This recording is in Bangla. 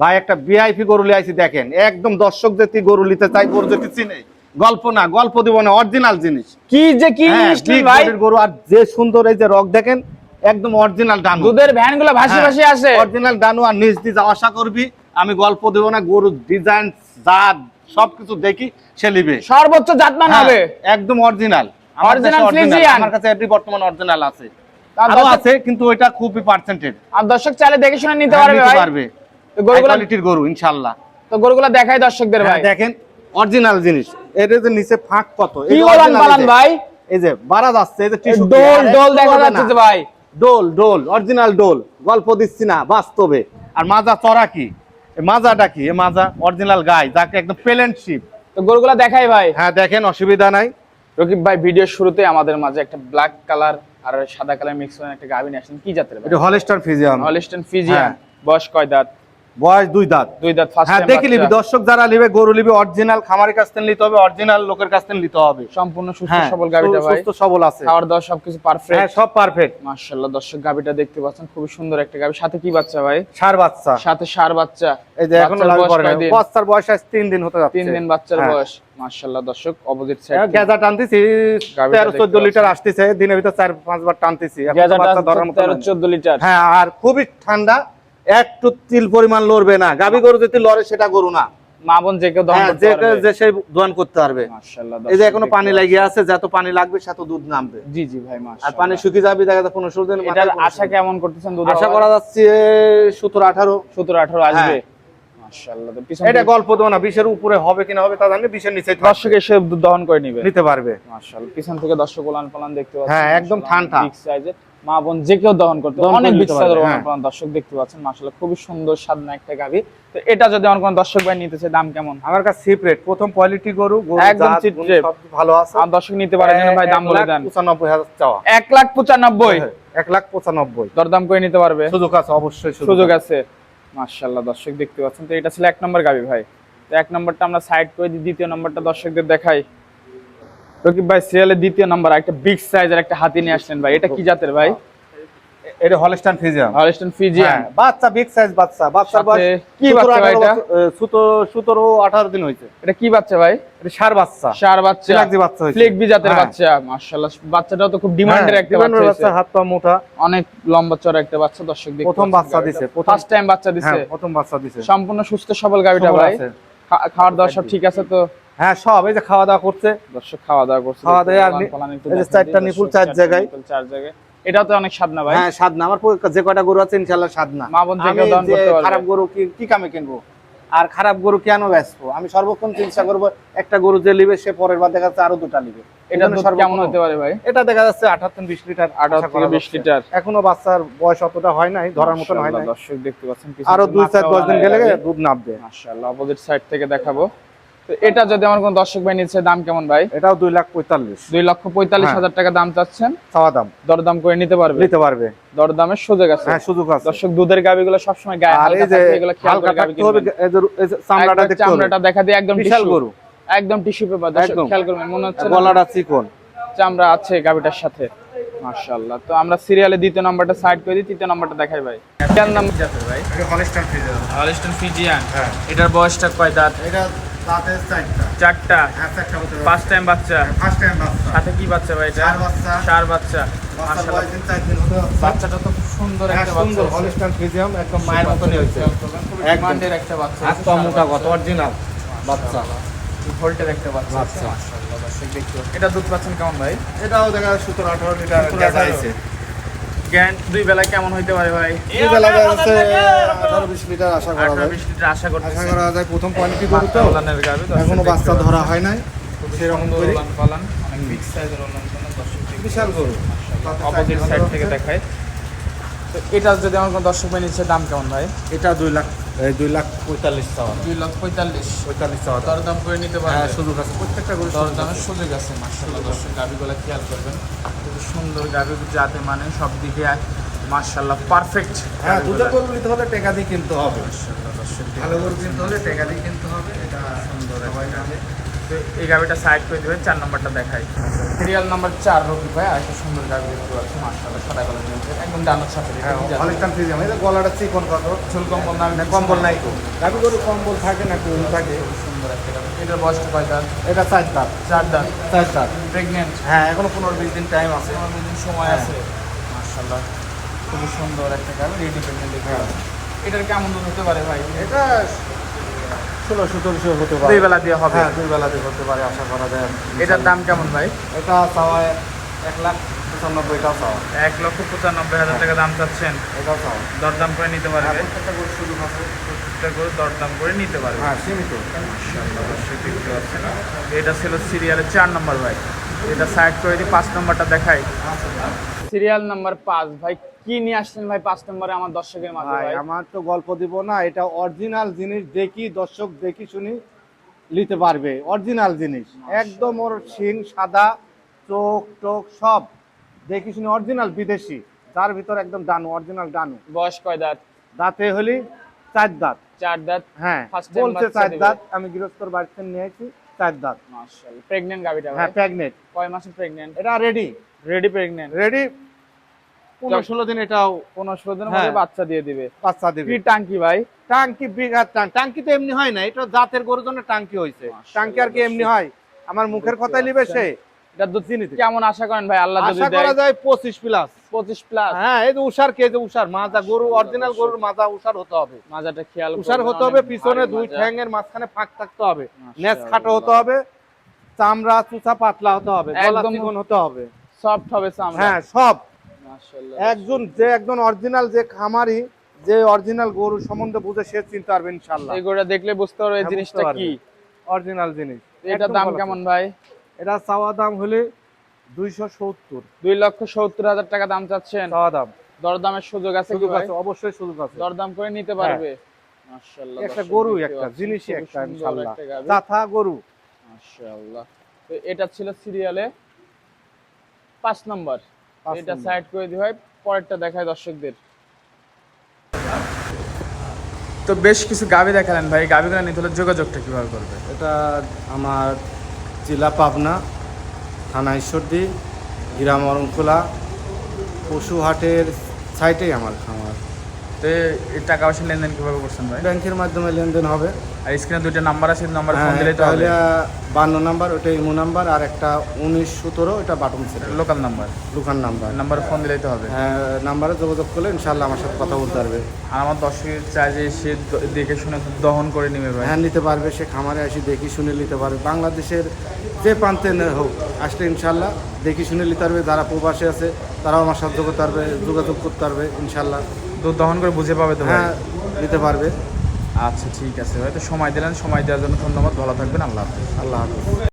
ভাই একটা ভিআইপি গরু লিয়ে আইছি দেখেন। একদম দর্শক যদি গরু নিতে চাই গরু যদি চিনে। গল্প না গল্প দিব না অরিজিনাল জিনিস। কি যে কি হ্যাঁ, ভাই? গরু আর যে সুন্দর এই যে রক দেখেন একদম অরিজিনাল ডানু। দুধের ভ্যানগুলো ভাসি হ্যাঁ, ভাসি আসে। অরিজিনাল ডানু আর নিজ দিয়ে আশা করবি আমি গল্প দেব না গরু ডিজাইন জাত সবকিছু দেখি সে নিবে। সর্বোচ্চ জাতমান হ্যাঁ, হবে। একদম অরিজিনাল Friesian? আমার কাছে এটি বর্তমান অরিজিনাল আছে। আরও আছে কিন্তু ওইটা খুবই পার্সেন্টেজ আর দর্শক চাইলে দেখে শুনে নিতে পারবে ভাই। কোয়ালিটির গরু ইনশাআল্লাহ। তো গরুগুলো দেখাই দর্শকদের ভাই। হ্যাঁ, দেখেন অরিজিনাল জিনিস। এর যে নিচে ফাঁক কত? কি যে পালান ভাই। এই যে বাড়া যাচ্ছে এই যে টিস্যু ডোল ডোল দেখা যাচ্ছে ভাই। Doll doll original doll. গল্প দিচ্ছি না বাস্তবে। আর মাজা চড়া কি? মাজাটা কি? এ মাজা অরিজিনাল গাই যাকে একদম প্লেন্ট শিপ তো গরুগুলো দেখাই ভাই। হ্যাঁ দেখেন অসুবিধা নাই। রকিব ভাই ভিডিওর শুরুতে আমাদের মাঝে একটা ব্ল্যাক কালার আর সাদা কালার মিক্স করে একটা গাভী নিয়ে আসলেন কি জাতের এটা হলস্টার ফিজিয়াম হলিস্টন ফিজিয়ান হ্যাঁ। বয়স কয় দাঁত? বয়স দুই দাঁত। দুই দাঁত হ্যাঁ দেখে নিবি দর্শক যারা নিবে গরু নিবে অরিজিনাল খামারের কাছ থেকে নিতে হবে অরিজিনাল লোকের কাছ থেকে নিতে হবে। সম্পূর্ণ সুস্থ হ্যাঁ সবল ভাই। সুস্থ সবল আছে। খাওয়ার দাওয়া সবকিছু হ্যাঁ সব পারফেক্ট মাশাআল্লাহ দর্শক দেখতে পাচ্ছেন খুবই সুন্দর একটা সাথে কি বাচ্চা ভাই? সার বাচ্চা। সাথে সার বাচ্চা। এই যে এখন করে না বাচ্চার বয়স আজ তিন দিন হতে যাচ্ছে। তিন দিন বাচ্চার হ্যাঁ। বয়স। মাশাআল্লাহ দর্শক অপোজিট সাইড গেজা টানতেছি গাভীটা তেরো দেখতে চোদ্দ লিটার আসতেছে দিনের ভিতর চার পাঁচবার টানতেছি। এখন তো বাচ্চা ধরার মতো তেরো নয়। চোদ্দ লিটার। হ্যাঁ আর খুবই ঠান্ডা একটু তিল পরিমাণ লড়বে না। গাবি গরু যদি লড়ে সেটা গরু না। মা বোন যে কেউ দহন হ্যাঁ করতে যে পারবে। দোয়ান করতে পারবে। এই যে এখনও পানি লাগিয়ে আছে যত পানি লাগবে সে দুধ নামবে। জি জি ভাই আর পানি শুকিয়ে যাবে দেখা যাচ্ছে পনেরো দিন আশা কেমন করতেছেন দুধ আশা করা যাচ্ছে সতেরো আঠারো। সতেরো আঠারো আসবে। হ্যাঁ। এটা গল্প দেবো না বিশের উপরে হবে কিনা হবে তা জানি বিশের নিচে দর্শক এসে দুধ দহন করে নিবে। নিতে পারবে। পিছন থেকে দর্শক ওলান পালান দেখতে হ্যাঁ, একদম ঠান্ডা। মা বোন যে কেউ দহন করতে অনেক নিতে ওলান হ্যাঁ। দর্শক দেখতে পাচ্ছেন খুবই সুন্দর সাদনা একটা গাভী। তো এটা যদি আমার কোন দর্শক ভাই নিতেছে দাম কেমন? আমার কাছে সিপ্রেট প্রথম কোয়ালিটি গরু একদম ভালো আছে। আর দর্শক নিতে যেন ভাই দাম এক বলে লাখ দেন চাওয়া। এক লাখ পঁচানব্বই। এক লাখ পঁচানব্বই। দরদাম করে নিতে পারবে। সুযোগ আছে অবশ্যই সুযোগ আছে। মাশাআল্লাহ দর্শক দেখতে পাচ্ছেন। তো এটা ছিল এক নম্বর গাবি ভাই। তো এক নম্বরটা আমরা সাইড করে দিই দ্বিতীয় নম্বরটা দর্শকদের দেখাই। রকিব ভাই সিরিয়ালের দ্বিতীয় নাম্বার একটা বিগ সাইজের একটা হাতি নিয়ে আসলেন ভাই। এটা কি জাতের ভাই? এটা হলস্টাইন ফিজিয়াম হলিস্টন ফিজিয়ান হ্যাঁ, বাচ্চা বিগ সাইজ বাচ্চা। বাচ্চার বয়স কি বাচ্চা এটা? 17 17 18 দিন হয়েছে। এটা কি বাচ্চা ভাই? এটা সার বাচ্চা। চার বাচ্চা। সিলাকজি বাচ্চা হয়েছে। ফ্লেক জাতের হ্যাঁ। বাচ্চা মাশাআল্লাহ। বাচ্চাটাও তো খুব ডিমান্ডের হ্যাঁ, একটা বাচ্চা হাত পা মোটা। অনেক লম্বা চড়া একটা বাচ্চা দর্শক দেখতে প্রথম বাচ্চা দিছে, ফার্স্ট টাইম বাচ্চা দিছে। হ্যাঁ প্রথম বাচ্চা দিছে। সম্পূর্ণ সুস্থ সবল গাবিটা সবল ভাই। খাওয়ার দাওয়া সব ঠিক আছে তো? হ্যাঁ সব এই যে খাওয়া দাওয়া করছে। দর্শক খাওয়া দাওয়া করছে। খাওয়া দাওয়া আর এই যে চারটা নিপুল চার জায়গায়। নিপুল চার জায়গায়। এটাও তো অনেক স্বাদ না ভাই। হ্যাঁ সাধনা আমার যে কয়টা গরু আছে ইনশাআল্লাহ সাধনা। মা বোন যে আমি দান করতে পারবে। খারাপ গরু কি কি কামে কিনবো? আর খারাপ গরু কেন ব্যস্ত আমি সর্বক্ষণ চিন্তা করব একটা গরু যে নিবে সে পরের বার দেখা যাচ্ছে আরও দুটা নিবে এটা কেমন হতে পারে ভাই? এটা দেখা যাচ্ছে আঠারো থেকে বিশ লিটার 18 আশা থেকে 20 লিটার। এখনও বাচ্চার বয়স অতটা হয় নাই ধরার মতন হয় না দর্শক দেখতে পাচ্ছেন আরও দুই চার দশ দিন গেলে দুধ নামবে। মাশাআল্লাহ অপোজিট সাইড থেকে দেখাবো। এটা যদি আমার কোন দর্শক ভাই নিচ্ছে দাম কেমন ভাই? এটাও দুই লাখ পঁয়তাল্লিশ। দুই লক্ষ পঁয়তাল্লিশ হ্যাঁ। হাজার টাকা দাম চাচ্ছেন। চাওয়া দাম। দরদাম করে নিতে পারবে? নিতে পারবে। দরদামের সুযোগ আছে। হ্যাঁ সুযোগ আছে। দর্শক দুধের গাবিগুলো সবসময় গায়ে আর হালকা এই যে এগুলো খেয়াল হালকা করে গাবি চামড়াটা দেখতে হবে। চামড়াটা দেখা দিয়ে একদম বিশাল গরু। একদম টিস্যু পেপার দর্শক খেয়াল করবেন মনে হচ্ছে গলাটা চিকন। চামড়া আছে গাবিটার সাথে। মাশাআল্লাহ। তো আমরা সিরিয়ালে দ্বিতীয় নাম্বারটা সাইড করে দিই তৃতীয় নাম্বারটা দেখাই ভাই। কেন নাম্বার ভাই। ফ্রিজিয়ান। হলিস্টন ফিজিয়ান হ্যাঁ। এটার বয়সটা কয় দাঁত? এটা দাঁতে চারটা। চারটা? হ্যাঁ চারটা হতে পারে ফার্স্ট টাইম বাচ্চা? ফার্স্ট টাইম বাচ্চা। সাথে কি বাচ্চা ভাই এটা? চার বাচ্চা। চার বাচ্চা। বাচ্চাটা তো খুব সুন্দর হ্যাঁ, একটা বাচ্চা সুন্দর একদম মায়ের মতনই হয়েছে। একদম। একটা বাচ্চা। হাত মোটা কত অরিজিনাল বাচ্চা। ভোল্টের একটা বাচ্চা। বাচ্চা। মাশাআল্লাহ দেখতে এটা দুধ পাচ্ছেন কেমন ভাই? এটাও দেখা যায় সতেরো আঠারো লিটার গ্যাস 18 জ্ঞান দুই কেমন হইতে পারে ভাই? এই বেলা লিটার আশা করা বিশ লিটার আশা আশা করা যায় প্রথম কোয়ালিটি গরু তো? ওলানের গাবি দর্শক এখনও বাচ্চা ধরা হয় নাই। সেরকম করে। ওলান পালান অনেক বিগ সাইজের ওলান বিশাল গরু। অপোজিট সাইড থেকে দেখায় তো এটা যদি আমার কোনো দর্শক ভাই নিচ্ছে দাম কেমন ভাই? এটা দুই লাখ দুই লাখ পঁয়তাল্লিশ চাওয়া। দুই লক্ষ পঁয়তাল্লিশ। পঁয়তাল্লিশ চাওয়া। দরদাম করে নিতে হ্যাঁ পারবে সুযোগ আছে। প্রত্যেকটা গরু দরদামের সুযোগ আছে মার্শাল্লাহ দর্শক গাবিগুলো খেয়াল করবেন। সুন্দর গাবি যাতে মানে সব দিকে মার্শাল্লাহ পারফেক্ট হ্যাঁ দুধের গরু নিতে হলে টেকা দিয়ে কিনতে হবে। ভালো গরু কিনতে হলে টেকা দিয়ে কিনতে হবে এটা সুন্দর এই গাবিটা সাইড করে দেবেন চার নম্বরটা দেখাই। সিরিয়াল নাম্বার চার রবি ভাই আর একটা সুন্দর গাবি দেখতে পাচ্ছি মার্শাল্লাহ সাদা কালার নিয়েছে একদম ডানার সাথে হ্যাঁ অনেকটান ফ্রিজ আমি গলাটা চিকন কত? চুল কম্বল নাম না কম্বল নাই তো। গাবি গরু কম্বল থাকে না কুল থাকে। এটার বয়সটা কয় দাঁত এটা চার দাঁত চার দাঁত চার দাঁত প্রেগনেন্ট হ্যাঁ এখনও পনেরো বিশ দিন টাইম আছে। পনেরো দিন সময় হ্যাঁ। আছে। মার্শাল্লাহ খুবই সুন্দর একটা রেডি প্রেগনেন্ট হ্যাঁ। এটার কেমন দুধ হতে পারে ভাই? এটা ষোলো সতেরোশো হতে পারে। দুই বেলা দিয়ে হবে? হ্যাঁ দুই বেলাতে হতে পারে আশা করা যায়। এটার দাম কেমন ভাই? এটা চাওয়া এক লাখ পঁচানব্বই এটাও চাওয়া। এক লক্ষ পঁচানব্বই হাজার টাকা দাম চাচ্ছেন। এটাও চাওয়া। দরদাম করে নিতে পারবে? প্রত্যেকটা গরু সুযোগ আছে। প্রত্যেকটা করে দরদাম করে নিতে পারবে। হ্যাঁ সীমিত। এটা ছিল সিরিয়ালের চার নম্বর ভাই। এটা সাইড করে দিই পাঁচ নম্বরটা দেখাই। সিরিয়াল নাম্বার পাঁচ। ভাই কি নিয়ে আসছেন ভাই পাঁচ নম্বরে আমার দর্শকের মাঝে ভাই ভাই? আমার তো গল্প দিব না এটা অরিজিনাল জিনিস দেখি দর্শক দেখি শুনি নিতে পারবে। অরিজিনাল জিনিস। একদম ওর শিং সাদা চোখ টোক সব। দেখি শুনি অরিজিনাল বিদেশি। তার ভিতর একদম ডানু অরিজিনাল ডানু। বয়স কয় দাঁত? দাঁতে হলি চার দাঁত। চার দাঁত হ্যাঁ বলছে বাচ্চা চার দাঁত আমি গৃহস্থর বাড়িতে নিয়েছি চার দাঁত। মাশাআল্লাহ প্রেগন্যান্ট গাবিটা হ্যাঁ প্রেগনেন্ট কয় মাসে প্রেগন্যান্ট এটা রেডি রেডি প্রেগন্যান্ট রেডি পনেরো ষোলো দিন এটাও পনেরো ষোলো দিনের হ্যাঁ। মধ্যে বাচ্চা দিয়ে দিবে। বাচ্চা দেবে। কি টাঙ্কি ভাই? টাঙ্কি বিঘার টাঙ্কি টাঙ্কি তো এমনি হয় না এটা জাতের গরুর জন্য টাঙ্কি হয়েছে। টাঙ্কি আর কি এমনি হয়? আমার মুখের কথাই নিবে সে? এটা দুধ কেমন আশা করেন ভাই? আল্লাহ আশা করা যায় পঁচিশ প্লাস পঁচিশ প্লাস হ্যাঁ এই যে উষার উষার মাজা গরু অরিজিনাল গরুর মাজা উষার হতে হবে। মাজাটা খেয়াল উষার হতে হবে পিছনে দুই। ঠ্যাঙের মাঝখানে ফাঁক থাকতে হবে। নেচ খাটো হতে হবে চামড়া চুচা পাতলা হতে হবে একদম- হতে হবে। সফট হবে চামড়া। হ্যাঁ সব। একজন যে একজন অরিজিনাল যে খামারি যে অরিজিনাল গরু সম্বন্ধে বুঝে সে চিনতে পারবে ইনশাল্লাহ এই গরুটা দেখলে বুঝতে পারবে হ্যাঁ, জিনিসটা কি। অরিজিনাল জিনিস। এটার দাম কেমন ভাই? এটা চাওয়া দাম হলে দুইশো সত্তর। দুই লক্ষ সত্তর হাজার টাকা দাম চাচ্ছেন? দাম। দরদামের সুযোগ আছে সুযোগ আছে অবশ্যই সুযোগ আছে। দরদাম করে নিতে পারবে? একটা গরু একটা জিনিসই একটা সুন্দর ইনশাল্লাহ একটা গাভী। চাথা গরু। মাশাআল্লাহ। তো এটা ছিল সিরিয়ালে। পাঁচ নম্বর। এটা সাইড করে দিই হয় পরেরটা দেখায় দর্শকদের। তো বেশ কিছু গাবি দেখালেন ভাই গাবিগুলো নিতে হলে যোগাযোগটা কীভাবে করবে এটা আমার জেলা পাবনা থানা ঈশ্বরদী গ্রাম অরণখোলা পশুহাটের সাইটেই আমার খামার। তো এই টাকা পয়সা লেনদেন কীভাবে করছেন ভাই? ব্যাংকের মাধ্যমে লেনদেন হবে। আর স্ক্রিনে দুইটা নাম্বার আছে নাম্বার ফোন দিলে তো তাহলে বান্ন নাম্বার ওটা ইমো নাম্বার আর একটা উনিশ সতেরো ওটা বাটন সেট লোকাল নাম্বার দোকান নাম্বার নাম্বার ফোন দিলেই তো হবে। হ্যাঁ নাম্বারে যোগাযোগ করলে ইনশাল্লাহ আমার সাথে কথা বলতে পারবে। আর আমার দর্শকের চাই যে সে দেখে শুনে দহন করে নিবে ভাই। হ্যাঁ নিতে পারবে সে খামারে এসে দেখি শুনে নিতে পারবে। বাংলাদেশের যে প্রান্তে নে- হোক আসলে ইনশাল্লাহ দেখি শুনে নিতে পারবে যারা প্রবাসে আছে তারাও আমার সাহায্য করতে পারবে যোগাযোগ করতে পারবে ইনশাল্লাহ। দুধ দহন করে বুঝে পাবে তো হ্যাঁ নিতে পারবে। আচ্ছা ঠিক আছে হয়তো তো সময় দিলেন সময় দেওয়ার জন্য ধন্যবাদ ভালো থাকবেন আল্লাহ হাফিজ। আল্লাহ হাফিজ।